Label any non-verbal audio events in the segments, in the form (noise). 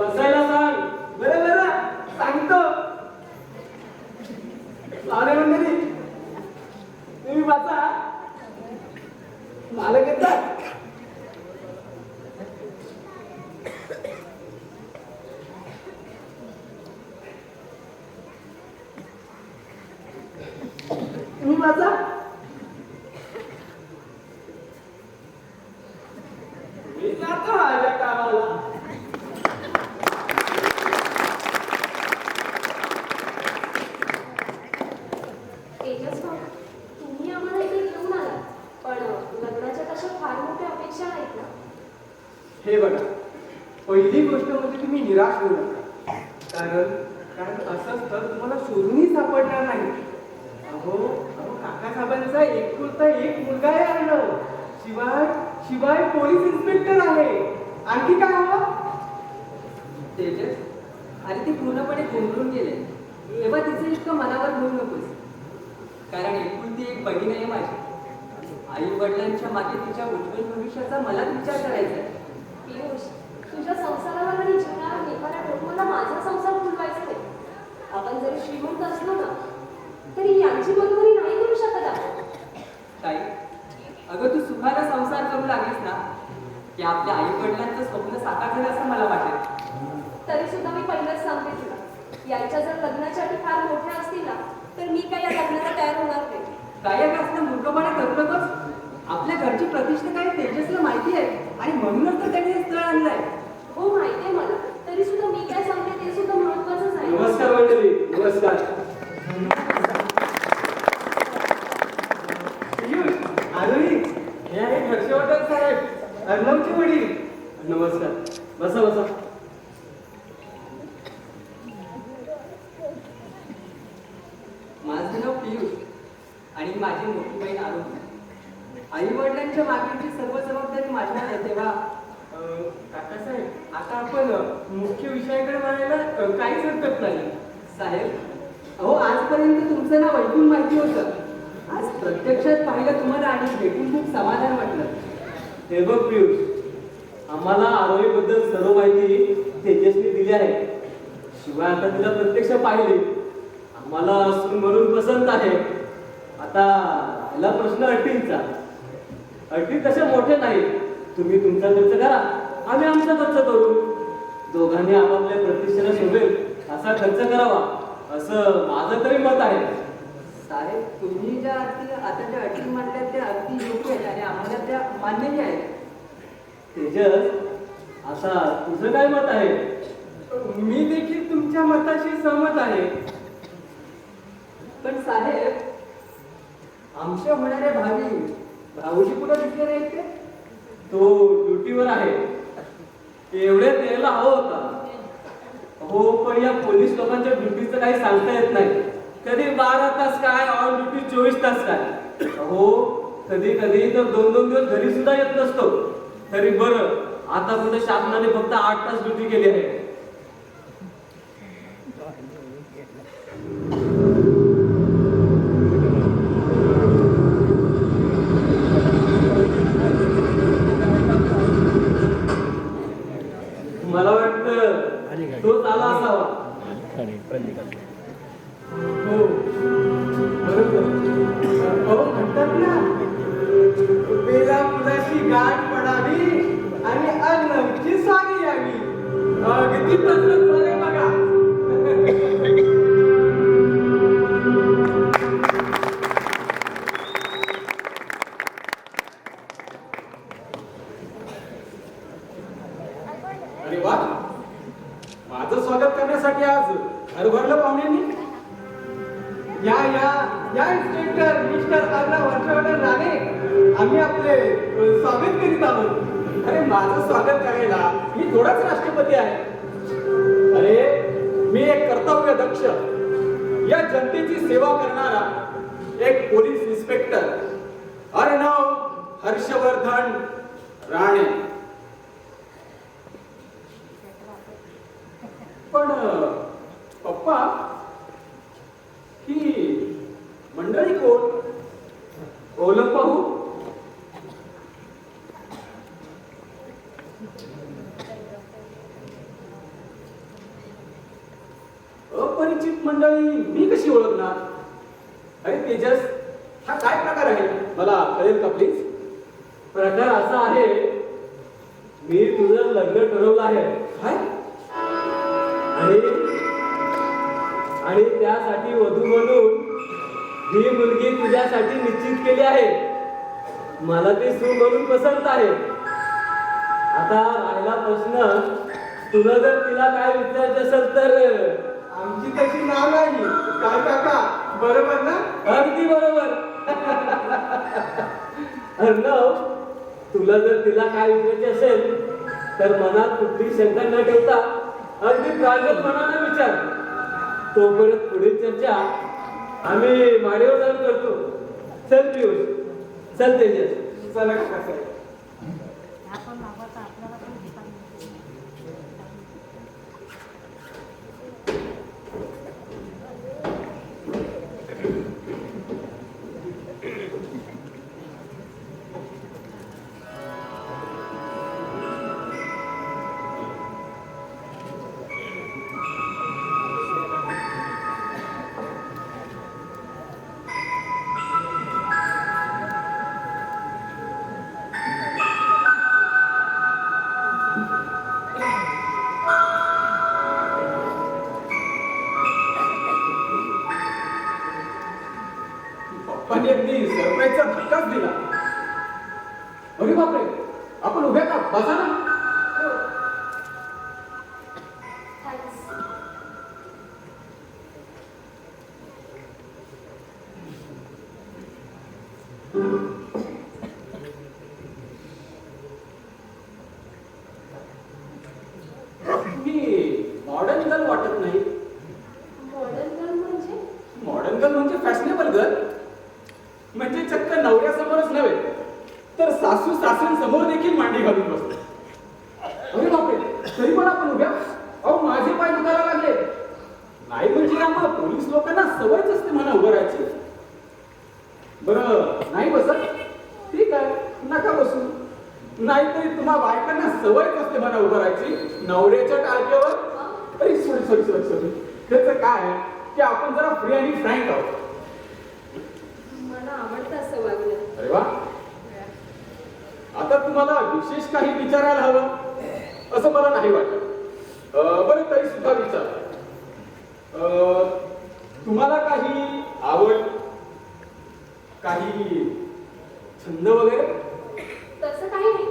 बसायला सांग. बरं बरं. सांगतो. अरे मंडळी तुम्ही बसा. मालक येतात. तुम्ही बसा मी जातो माझ्या कामाला तेजस भाऊ तुम्ही आम्हाला इथे घेऊन आलात पण लग्नाच्या तशा फार मोठ्या ना हे बघा पहिली गोष्ट म्हणजे तुम्ही निराश होऊ नका. कारण कारण असं स्थळ तुम्हाला शोधूनही सापडणार नाही. अहो अहो काका साहेबांचा एकुलता एक मुलगा आहे अर्णव. शिवाय शिवाय पोलीस इन्स्पेक्टर आहे. आणखी काय हवं? तेजस अरे ती पूर्णपणे गोंधळून गेले. तेव्हा तिचं इतकं मनावर घेऊ नकोस. कारण एकुलती एक बहीण आहे माझी. आई वडिलांच्या मागे तिच्या उज्ज्वल भविष्याचा मलाच विचार करायचा आहे. पियुष तुझ्या संसारावर आणि जीवनावर निघाल्या ठेवून मला माझा संसार फुलवायचा नाही आपण जरी श्रीमंत असलो ना तरी यांची बरोबरी नाही करू शकत आपण. ताई अगं तू सुखाने संसार करू लागलीस ना की आपल्या आई वडिलांचं स्वप्न साकार झालं असं मला वाटेल. तरी सुद्धा मी पहिलंच सांगते तुला यांच्या जर लग्नाच्या अटी फार मोठ्या असतील ना तर मी काही या लग्नाला तयार होणार नाही. गायक असणं मूर्खपणे करू नकोस. आपल्या घरची प्रतिष्ठा काय तेजसला माहिती आहे? आणि म्हणूनच तर त्याने हे स्थळ आणलंय. हो माहिती आहे मला. तरी सुद्धा मी काय सांगते ते सुद्धा महत्वाचंच आहे. नमस्कार मंडळी. नमस्कार. पियुष आरोही हे आहेत हर्षवर्धन साहेब. अर्णवचे वडील नमस्कार. बसा बसा. माझं नाव पियुष आणि माझी मोठी बहीण आरोग्य आई वडिलांच्या मागेची सर्व जबाबदारी माझ्यावर आहे तेव्हा. काकासाहेब आता आपण मुख्य विषयाकडे म्हणायला काहीच हरकत नाही. साहेब अहो आजपर्यंत तुमचं नाव ऐकून माहिती होतं. आज प्रत्यक्षात पाहिलं तुम्हाला आणि भेटून खूप समाधान वाटलं. हे बघ पियुष आम्हाला आरोग्याबद्दल सर्व माहिती तेजसने दिली आहे. शिवाय आता तिला प्रत्यक्ष पाहिले आम्हाला सून म्हणून पसंत आहे. आता याला प्रश्न अटींचा. अटी तशा मोठे नाही तुम्ही तुमचा खर्च करा. आम्ही आमचा खर्च करू. दोघांनी आपापल्या प्रतिष्ठेला शोभेल असा खर्च करावा. असं माझं तरी मत आहे. साहेब तुम्ही ज्या अटी आता ज्या अटी मांडल्या त्या अगदी योग्य आहेत आणि आम्हाला त्या मान्यही आहेत. तेजस आता तुझं काय मत आहे? मी देखील तुमच्या मताशी सहमत आहे. पण साहेब आमच्या होणाऱ्या भावी भाऊजी कुठं दिसले नाहीत ते तो ड्युटीवर आहे. एवढे त्याला हवं होता. हो पण या पोलीस लोकांच्या ड्युटीचं काही सांगता येत नाही. कधी बारा तास काय ऑन ड्युटी चोवीस तास काय? हो कधी कधी तर दोन दोन दिवस घरी सुद्धा येत नसतो. तरी बरं आता कुठे शासनाने फक्त आठ तास ड्युटी केली आहे मला वाटतं. तोच आला असावा. हो. बरोबर. अहो म्हणतात ना बेला फुलाची गाठ पडावी आणि अर्णवची स्वारी यावी. अगदी तसंच करीत आहोत अरे माझं स्वागत करायला. मी थोडाच राष्ट्रपती आहे. अरे मी एक कर्तव्य दक्ष. या जनतेची सेवा करणारा एक पोलीस इन्स्पेक्टर. अर्णव हर्षवर्धन राणे पण अ, पप्पा ही मंडळी कोण ओळख पाहू अपरिचित मंडळी मी कशी ओळखणार अरे तेजस हा काय प्रकार आहे? मला कळेल का प्लीज प्रकार असा आहे मी तुझं लग्न ठरवलं आहे. काय? आणि आणि त्यासाठी वधू म्हणून ही मुलगी तुझ्यासाठी निश्चित केली आहे. मला ती सून म्हणून पसंत आहे. आता राहिला प्रश्न तुला जर तिला काय विचारायचं असेल तर? आमची तशी नाव नाही. काय काका? बरोबर ना? अगदी बरोबर. (laughs) अर्णव हो, तुला जर तिला काय विचारायचे असेल तर मनात कुठली शंका न ठेवता अगदी प्रांजलपणाने विचार. तोपर्यंत पुढील चर्चा आम्ही माडीवर जाऊन करतो. चल पियुष चल तेजस. चला. मी मॉडर्न गर्ल वाटत नाही. मॉडर्न गर्ल म्हणजे? मॉडर्न गर्ल म्हणजे फॅशनेबल गर्ल म्हणजे चक्क नवऱ्यासमोरच नव्हे तर सासू सासऱ्यांसमोर देखील मांडी घालून बसते. अरे बापरे तरी पण आपण उभ्या? अहो माझे पाय दुखायला लागले. नाही म्हणजे आम्हाला पोलीस लोकांना सवयच असते म्हणा उभं राहायची. बरं नाही बसत? ठीक आहे नका बसू. नाहीतरी तुम्हा बायकांना सवयच असते म्हणा उभं राहायची. नवऱ्याच्या टाळक्यावर? अरे सॉरी सॉरी सॉरी सॉरी त्याचं काय आहे? की आपण जरा फ्री आणि फ्रँक आहोत. मला आवडतं असं वागणं. अरे वा. आता तुम्हाला विशेष काही विचारायला हवं? असं मला नाही वाटत. बरं तरी सुद्धा विचार. तुम्हाला काही आवड काही छंद वगैरे? तसं काही नाही.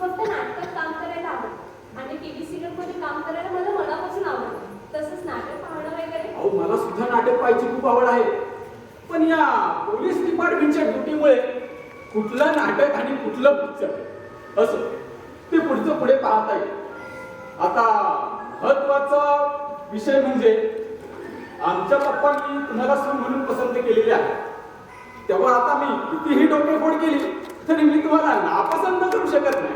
फक्त नाटकात काम करायला आवडतं. आणि टीव्ही सिरियलमध्ये काम करायला मला मनापासून आवडतं. तसंच नाटक पाहणं वगैरे. अहो मला सुद्धा नाटक पाहायची खूप आवड आहे. पण या पोलीस डिपार्टमेंटच्या ड्युटीमुळे कुठलं नाटक आणि कुठलं पिक्चर? असं. ते पुढचं पुढे पाहता येईल. आता महत्त्वाचा विषय म्हणजे आमच्या पप्पांनी तुम्हाला सून म्हणून पसंत केलेली आहे. तेव्हा आता मी कितीही डोकेफोड केली तरी मी तुम्हाला नापसंत करू शकत नाही.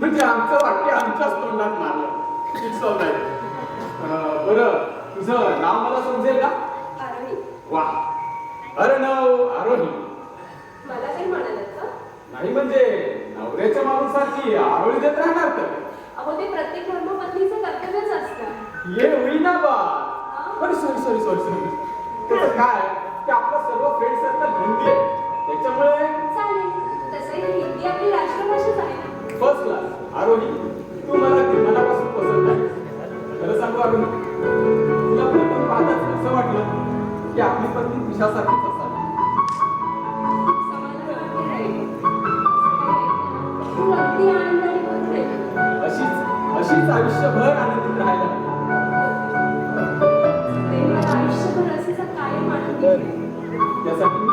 म्हणजे आमचं वाक्य आमच्याच तोंडात मारलं. इट्स ऑल राईट बरं तुझं नाव मला समजेल का? वा. अर्णव आरोही. मला काही म्हणालात का नाही म्हणजे नवऱ्याच्या माणसाची आरोळी देत राहणार तर. अहो ते प्रत्येक धर्मपत्नीचं कर्तव्यच असतं. ये होईना बा. बरं सॉरी सॉरी सॉरी सॉरी त्याचं काय? की आपलं सर्व फ्रेंड सर्कल हिंदी आहे त्याच्यामुळे चालेल. तसंही हिंदी आपली राष्ट्रभाषाच आहे. फर्स्ट क्लास आरोही तू मला मनापासून पसंत आहे खरं सांगू आरोही तुला भेटून पाहताच असं वाटलं की आपली पत्नी तुझ्यासारखीच असावी. अशीच अशीच आयुष्यभर आनंदित राहायला आयुष्यभर ठेव. त्यासाठी